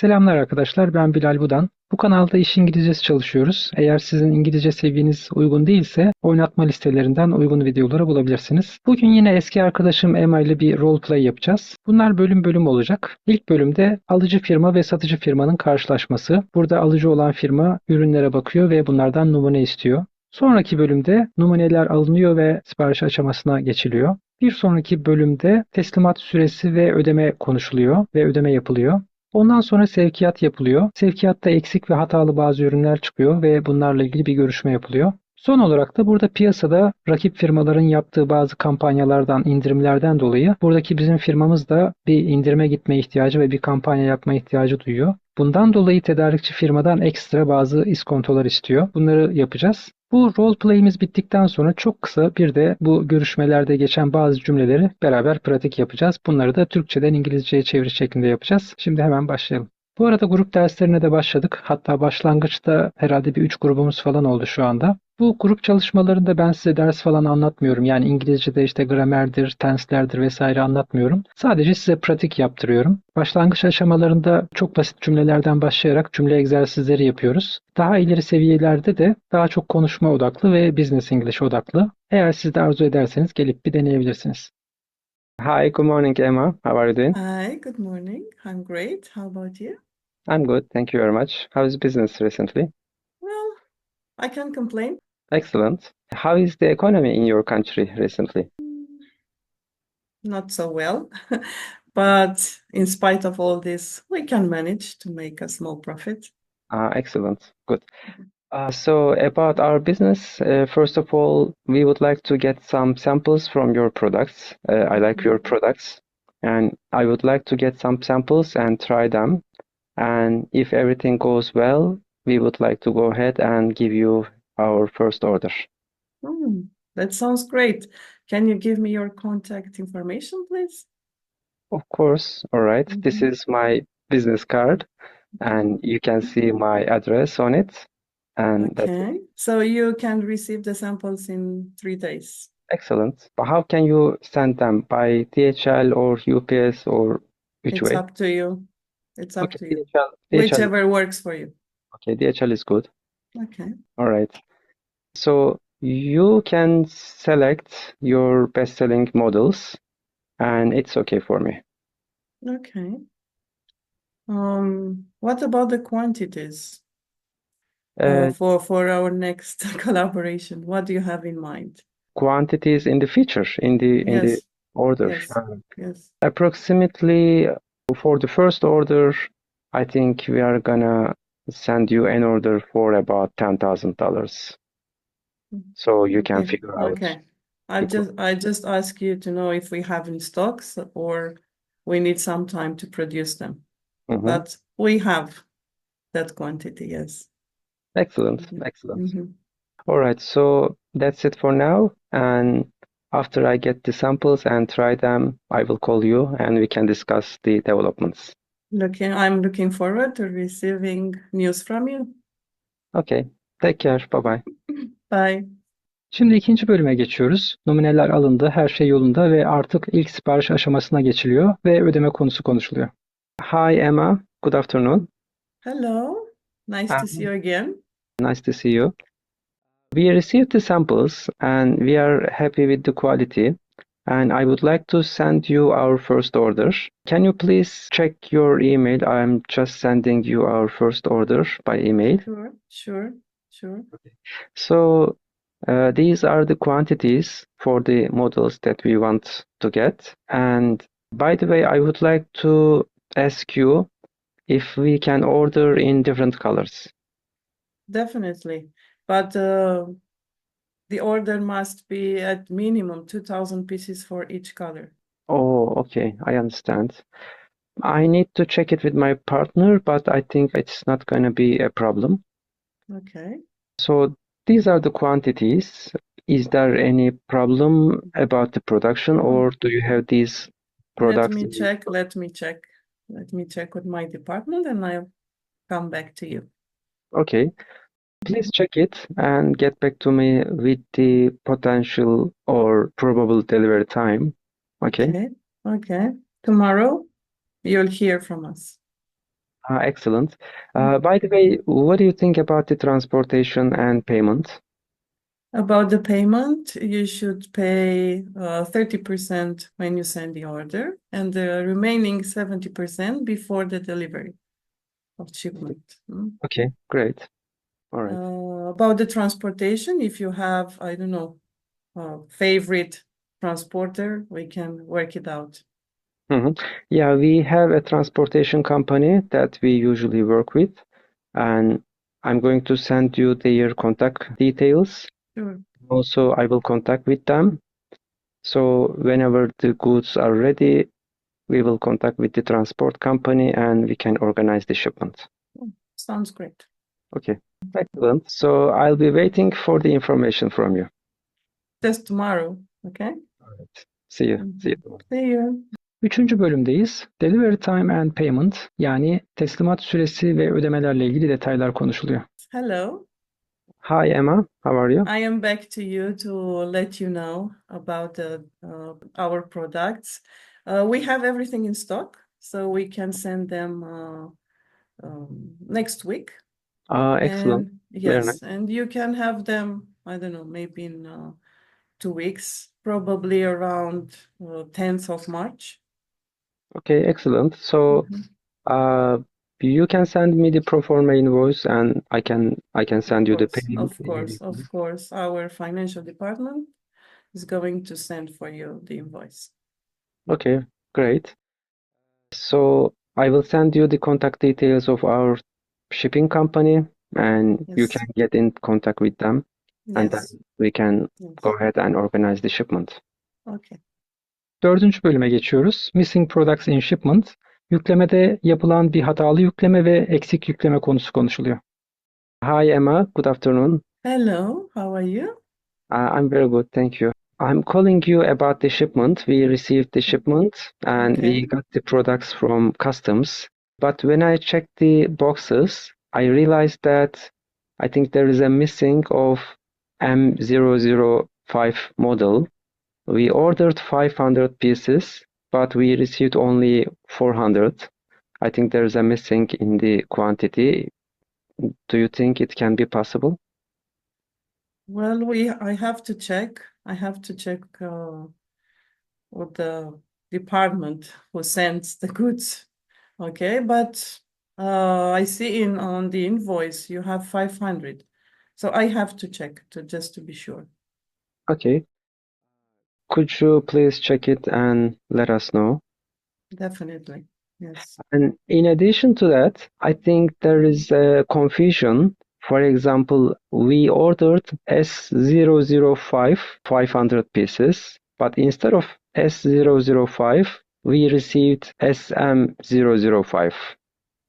Selamlar arkadaşlar, ben Bilal Budan. Bu kanalda iş İngilizcesi çalışıyoruz. Eğer sizin İngilizce seviyeniz uygun değilse oynatma listelerinden uygun videoları bulabilirsiniz. Bugün yine eski arkadaşım Emma ile bir role play yapacağız. Bunlar bölüm bölüm olacak. İlk bölümde alıcı firma ve satıcı firmanın karşılaşması. Burada alıcı olan firma ürünlere bakıyor ve bunlardan numune istiyor. Sonraki bölümde numuneler alınıyor ve sipariş aşamasına geçiliyor. Bir sonraki bölümde teslimat süresi ve ödeme konuşuluyor ve ödeme yapılıyor. Ondan sonra sevkiyat yapılıyor. Sevkiyatta eksik ve hatalı bazı ürünler çıkıyor ve bunlarla ilgili bir görüşme yapılıyor. Son olarak da burada piyasada rakip firmaların yaptığı bazı kampanyalardan, indirimlerden dolayı buradaki bizim firmamız da bir indirime gitme ihtiyacı ve bir kampanya yapma ihtiyacı duyuyor. Bundan dolayı tedarikçi firmadan ekstra bazı iskontolar istiyor. Bunları yapacağız. Bu role play'imiz bittikten sonra çok kısa bir de bu görüşmelerde geçen bazı cümleleri beraber pratik yapacağız. Bunları da Türkçeden İngilizceye çeviri şeklinde yapacağız. Şimdi hemen başlayalım. Bu arada grup derslerine de başladık. Hatta başlangıçta herhalde bir 3 grubumuz falan oldu şu anda. Bu grup çalışmalarında ben size ders falan anlatmıyorum. Yani İngilizce'de işte gramerdir, tenslerdir vesaire anlatmıyorum. Sadece size pratik yaptırıyorum. Başlangıç aşamalarında çok basit cümlelerden başlayarak cümle egzersizleri yapıyoruz. Daha ileri seviyelerde de daha çok konuşma odaklı ve business English odaklı. Eğer siz de arzu ederseniz gelip bir deneyebilirsiniz. Hi, good morning Emma. How are you doing? Hi, good morning. I'm great. How about you? I'm good, thank you very much. How is business recently? Well, I can't complain. Excellent. How is the economy in your country recently? Not so well, but in spite of all this, we can manage to make a small profit. Ah, excellent. Good. Uh, so about our business, uh, first of all, we would like to get some samples from your products. Uh, I like your products, and I would like to get some samples and try them. And if everything goes well, we would like to go ahead and give you our first order. Hmm, that sounds great. Can you give me your contact information, please? Of course. All right. This Mhm. is my business card, and you can see my address on it. And that's it. Okay, so you can receive the samples in three days. Excellent. But how can you send them? By DHL or UPS or which It's way? It's up to you. It's up Okay, to you. DHL, DHL. Whichever works for you. Okay, DHL is good. Okay. All right. So you can select your best-selling models, and it's okay for me. Okay. Um, what about the quantities uh, Uh, for for our next collaboration? What do you have in mind? quantities in the feature, in the in the Yes, order. yes, Uh, yes. approximately for the first order, I think we are gonna send you an order for about ten thousand dollars. Mhm. So you can figure out. okay. I just I just ask you to know if we have in stocks or we need some time to produce them. Mhm. But we have that quantity, yes. Excellent, Mhm. excellent. Mhm. All right, so that's it for now. And after I get the samples and try them, I will call you and we can discuss the developments. Looking, I'm looking forward to receiving news from you. Okay, take care. Bye bye. Bye. Şimdi ikinci bölüme geçiyoruz. Numuneler alındı, her şey yolunda ve artık ilk sipariş aşamasına geçiliyor ve ödeme konusu konuşuluyor. Hi Emma, good afternoon. Hello. Nice to see you again. Nice to see you. We received the samples and we are happy with the quality. And I would like to send you our first order. Can you please check your email? I'm just sending you our first order by email. Sure, sure, sure. So uh, these are the quantities for the models that we want to get. And by the way, I would like to ask you if we can order in different colors. Definitely. But uh, the order must be at minimum 2000 pieces for each color. Oh, okay, I understand. I need to check it with my partner, but I think it's not going to be a problem. Okay. So these are the quantities. Is there any problem about the production, or do you have these products? Let me check, let me check. Let me check with my department and I'll come back to you. Okay. Please check it and get back to me with the potential or probable delivery time. Okay. Okay, okay. Tomorrow you'll hear from us. Ah, excellent. Uh, by the way, what do you think about the transportation and payment? About the payment, you should pay uh, 30% when you send the order and the remaining 70% before the delivery of shipment. Mm. Okay, great. All right. Uh, about the transportation, if you have, I don't know, a favorite transporter, we can work it out. Mhm. Yeah, we have a transportation company that we usually work with, and I'm going to send you their contact details. Sure. Also, I will contact with them. So whenever the goods are ready, we will contact with the transport company and we can organize the shipment. Sounds great. Okay, excellent. So I'll be waiting for the information from you. Just tomorrow, okay? See you. See you. See you. Üçüncü bölümdeyiz. Delivery time and payment yani teslimat süresi ve ödemelerle ilgili detaylar konuşuluyor. Hello. Hi Emma, how are you? I am back to you to let you know about the, uh, our products. Uh, we have everything in stock, so we can send them uh, um, next week. Ah, excellent. And yes, nice. and you can have them, I don't know, maybe in uh, two weeks, probably around uh, 10th of March. Okay, excellent. So Mhm. uh, you can send me the pro forma invoice and I can I can send you the payment of course, of course. Our financial department is going to send for you the invoice. Okay, great. So I will send you the contact details of our shipping company and you Yes. can get in contact with them and then Yes, we can yes. go ahead and organize the shipment. Okay. Dördüncü bölüme geçiyoruz. Missing Products in Shipment. Yüklemede yapılan bir hatalı yükleme ve eksik yükleme konusu konuşuluyor. Hi Emma, good afternoon. Hello, how are you? Uh, I'm very good, thank you. I'm calling you about the shipment. We received the shipment and we Okay. got the products from customs. But when I checked the boxes, I realized that I think there is a missing of M005 model. We ordered 500 pieces, but we received only 400. I think there's a missing in the quantity. Do you think it can be possible? Well, we I have to check. I have to check uh, with the department who sends the goods. Okay, but uh, I see in on the invoice you have 500. So I have to check to just to be sure. Okay. Could you please check it and let us know? Definitely. Yes. And in addition to that, I think there is a confusion. For example, we ordered S005 500 pieces, but instead of S005, we received SM005.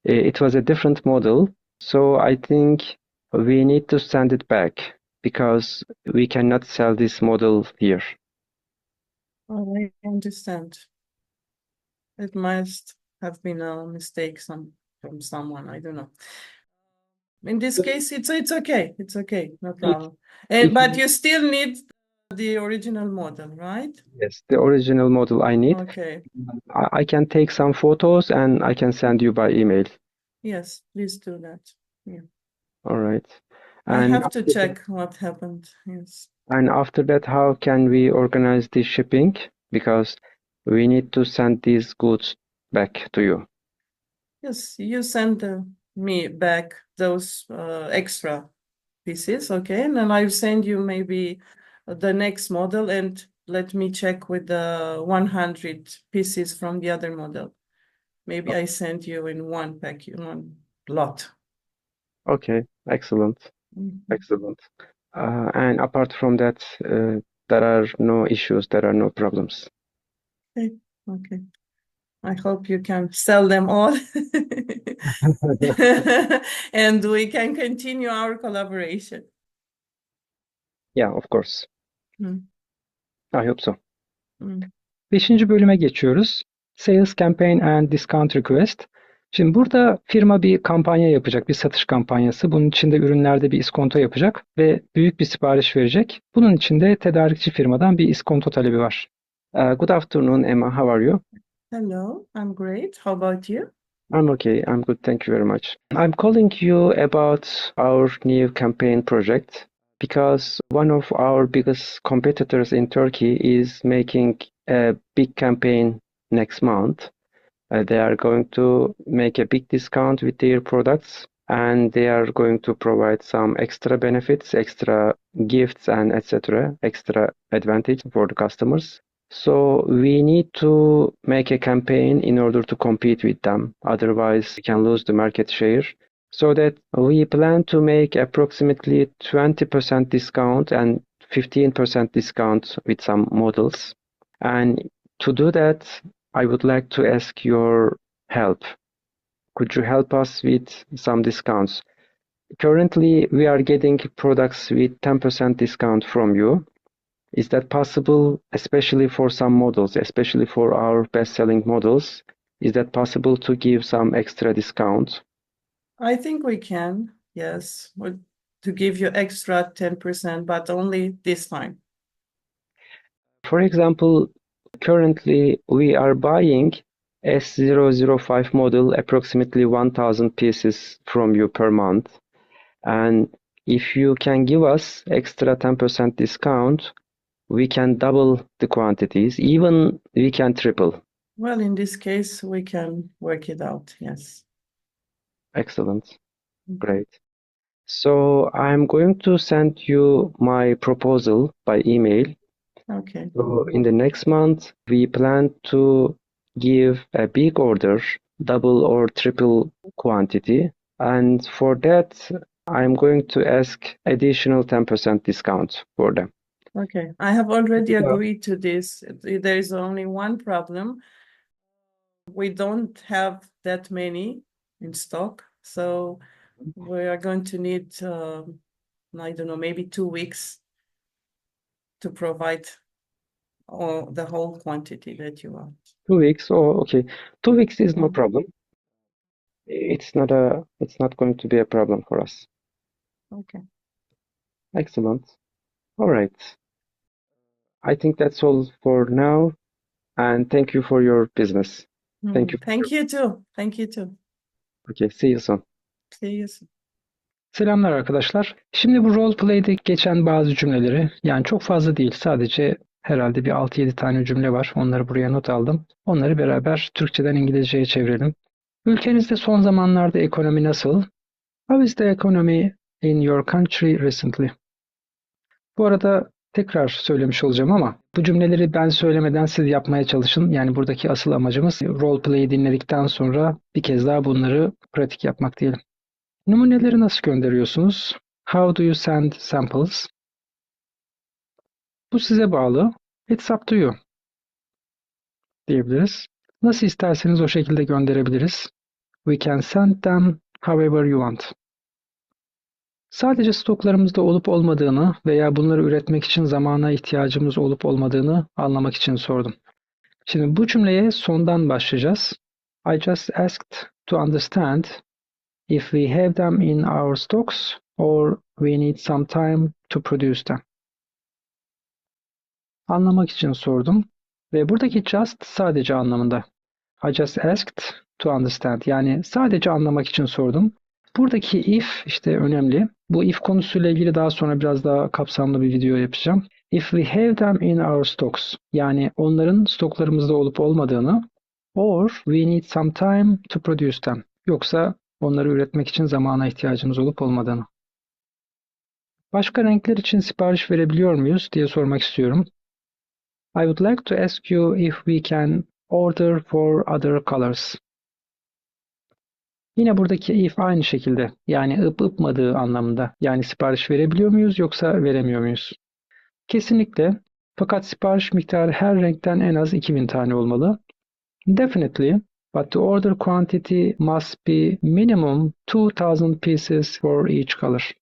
It was a different model, so I think we need to send it back because we cannot sell this model here. Oh, I understand. It must have been a mistake some from someone. I don't know. In this case, it's it's okay. It's okay. No problem. And but you still need the original model, right? Yes, the original model I need. Okay. I, I can take some photos and I can send you by email. Yes, please do that. Yeah. All right. I And have to after check what happened. Yes. and after that, how can we organize the shipping? Because we need to send these goods back to you. Yes, you send uh, me back those uh, extra pieces, okay? And then I'll send you maybe the next model and let me check with the 100 pieces from the other model. Maybe I send you in one pack, in one lot. Okay, excellent, Mhm. excellent. Uh, and apart from that, uh, there are no issues, there are no problems. Okay. I hope you can sell them all. And we can continue our collaboration. Yeah, of course. Hmm. I hope so. Hmm. Beşinci bölüme geçiyoruz. Sales Campaign and Discount Request. Şimdi burada firma bir kampanya yapacak, bir satış kampanyası. Bunun içinde ürünlerde bir iskonto yapacak ve büyük bir sipariş verecek. Bunun için de tedarikçi firmadan bir iskonto talebi var. Uh, good afternoon, Emma. How are you? Hello, I'm great. How about you? I'm okay. I'm good. Thank you very much. I'm calling you about our new campaign project because one of our biggest competitors in Turkey is making a big campaign next month. Uh, they are going to make a big discount with their products and they are going to provide some extra benefits, extra gifts, and etc., extra advantage for the customers. So we need to make a campaign in order to compete with them. Otherwise, we can lose the market share. So that we plan to make approximately 20% discount and 15% discount with some models. And to do that, I would like to ask your help. Could you help us with some discounts? Currently, we are getting products with 10% discount from you. Is that possible, especially for some models, especially for our best-selling models? Is that possible to give some extra discount? I think we can, yes, would- to give you extra 10%, but only this time. For example, currently we are buying S005 model approximately 1000 pieces from you per month. And if you can give us extra 10% discount, we can double the quantities, even we can triple. Well, in this case, we can work it out, yes. Excellent. Mm-hmm. Great. So I'm going to send you my proposal by email. Okay, So in the next month, we plan to give a big order, double or triple quantity. And for that, I'm going to ask additional 10% discount for them. okay. I have already agreed to this. There is only one problem. We don't have that many in stock, so we are going to need, um, I don't know, maybe two weeks to provide all the whole quantity that you want. Two weeks. Oh, okay. Two weeks is no Mhm. problem. It's not a, it's not going to be a problem for us. Okay. Excellent. All right. I think that's all for now. And thank you for your business. Thank Mhm. you. Thank you too. Thank you too. Okay, see you soon. See you soon. Selamlar arkadaşlar. Şimdi bu roleplay'de geçen bazı cümleleri, yani çok fazla değil, sadece herhalde bir 6-7 tane cümle var. Onları buraya not aldım. Onları beraber Türkçeden İngilizceye çevirelim. Ülkenizde son zamanlarda ekonomi nasıl? How is the economy in your country recently? Bu arada tekrar söylemiş olacağım ama bu cümleleri ben söylemeden siz yapmaya çalışın. Yani buradaki asıl amacımız roleplay'i dinledikten sonra bir kez daha bunları pratik yapmak diyelim. Numuneleri nasıl gönderiyorsunuz? How do you send samples? Bu size bağlı. It's up to you diyebiliriz. Nasıl isterseniz o şekilde gönderebiliriz. We can send them however you want. Sadece stoklarımızda olup olmadığını veya bunları üretmek için zamana ihtiyacımız olup olmadığını anlamak için sordum. Şimdi bu cümleye sondan başlayacağız. I just asked to understand if we have them in our stocks or we need some time to produce them. Anlamak için sordum ve buradaki just sadece anlamında. I just asked to understand yani sadece anlamak için sordum. Buradaki if işte önemli. Bu if konusuyla ilgili daha sonra biraz daha kapsamlı bir video yapacağım. If we have them in our stocks yani onların stoklarımızda olup olmadığını or we need some time to produce them yoksa onları üretmek için zamana ihtiyacımız olup olmadığını. Başka renkler için sipariş verebiliyor muyuz diye sormak istiyorum. I would like to ask you if we can order for other colors. Yine buradaki if aynı şekilde yani ıp ıpmadığı anlamında. Yani sipariş verebiliyor muyuz yoksa veremiyor muyuz? Kesinlikle. Fakat sipariş miktarı her renkten en az 2000 tane olmalı. Definitely. But the order quantity must be minimum 2000 pieces for each color.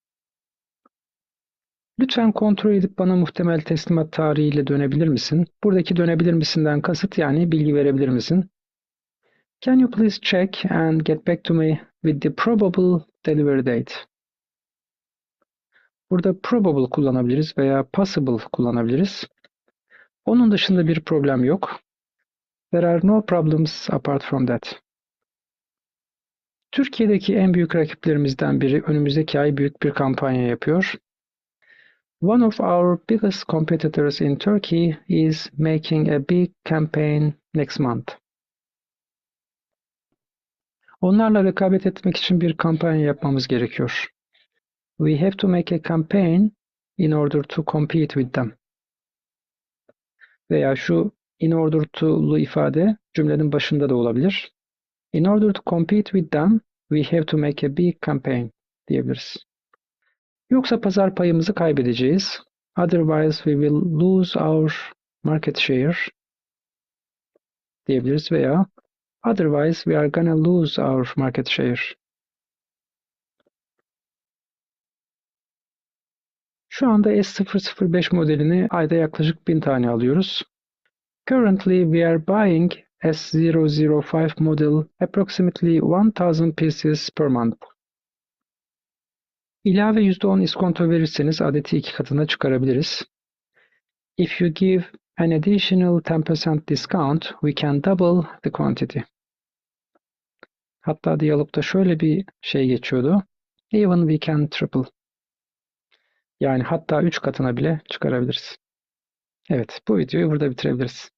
Lütfen kontrol edip bana muhtemel teslimat tarihiyle dönebilir misin? Buradaki dönebilir misinden kasıt yani bilgi verebilir misin? Can you please check and get back to me with the probable delivery date? Burada probable kullanabiliriz veya possible kullanabiliriz. Onun dışında bir problem yok. There are no problems apart from that. Türkiye'deki en büyük rakiplerimizden biri önümüzdeki ay büyük bir kampanya yapıyor. One of our biggest competitors in Turkey is making a big campaign next month. Onlarla rekabet etmek için bir kampanya yapmamız gerekiyor. We have to make a campaign in order to compete with them. Veya şu in order to'lu ifade cümlenin başında da olabilir. In order to compete with them, we have to make a big campaign diyebiliriz. Yoksa pazar payımızı kaybedeceğiz. Otherwise we will lose our market share diyebiliriz veya otherwise we are gonna lose our market share. Şu anda S005 modelini ayda yaklaşık 1000 tane alıyoruz. Currently we are buying S005 model approximately 1000 pieces per month. İlave %10 iskonto verirseniz adeti iki katına çıkarabiliriz. If you give an additional 10% discount, we can double the quantity. Hatta diyalogda şöyle bir şey geçiyordu. Even we can triple. Yani hatta 3 katına bile çıkarabiliriz. Evet, bu videoyu burada bitirebiliriz.